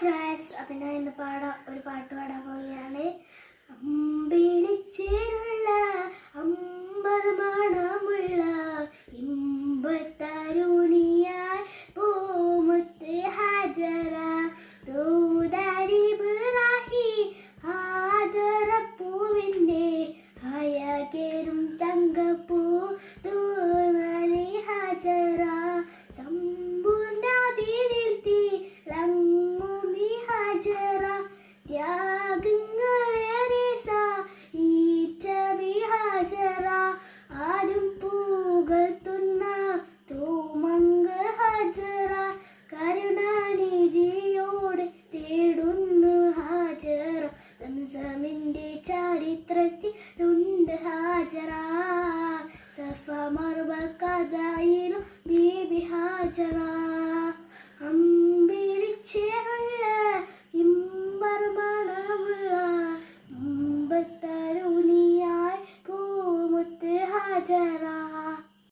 Friends അപ്പം ഞാൻ ഇന്ന് പാടാ ഒരു പാട്ട് പാടാൻ പോവുകയാണ്. അമ്പിളിച്ചേരുള്ള അമ്പത് മണമുള്ള ഇമ്പത്തരുണിയായി പൂമുത്ത് ഹാജറ. ദൂതാരി ബിറാഹി ആദരപ്പൂവിന്റെ അയകേറും തങ്കപ്പൂ ഹാജറ സംസമിന്റെ ചരിത്രത്തിൽ ഉണ്ട് ഹാജറ സഫ മർവ കഥയിലും ബീബി ഹാജറ അമ്പിളിച്ചേറുള്ള ഇമ്പർമണമുള്ള മുമ്പത്തരുണിയായി പൂമുത്ത് ഹാജറ